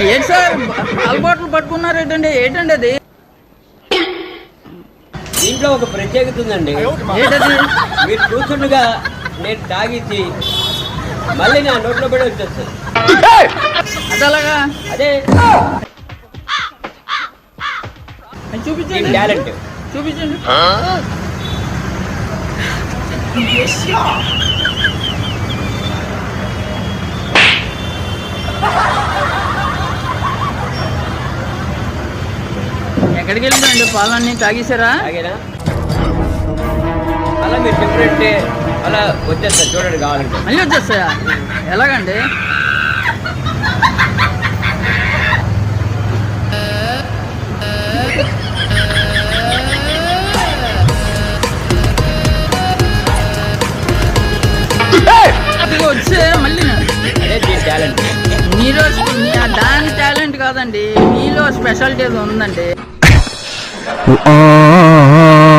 ఏంటి సార్? పాల బాటిల్ పట్టుకున్నారు ఏంటండి? ఏంటండి అది? దీంట్లో ఒక ప్రత్యేకత ఉందండి. ఏంటది? మీరు కూర్చుండగా నేను తాగిచ్చి మళ్ళీ నా నోట్లో పడి వచ్చేస్తుంది అది అలాగా? అదే. అది చూపించండి. టాలెంట్ చూపించండి. ఎక్కడికి వెళ్ళిందండి? పాలన్నీ తాగేశారా? అలా మీరు చెప్పినట్టే అలా వచ్చేస్తారు చూడండి కావాలంటే. మళ్ళీ వచ్చేస్తాయా? ఎలాగండి? వచ్చే మళ్ళీ. టాలెంట్. మీలో దాని టాలెంట్ కాదండి మీలో స్పెషాలిటీ ఏదో ఉందండి. Oh.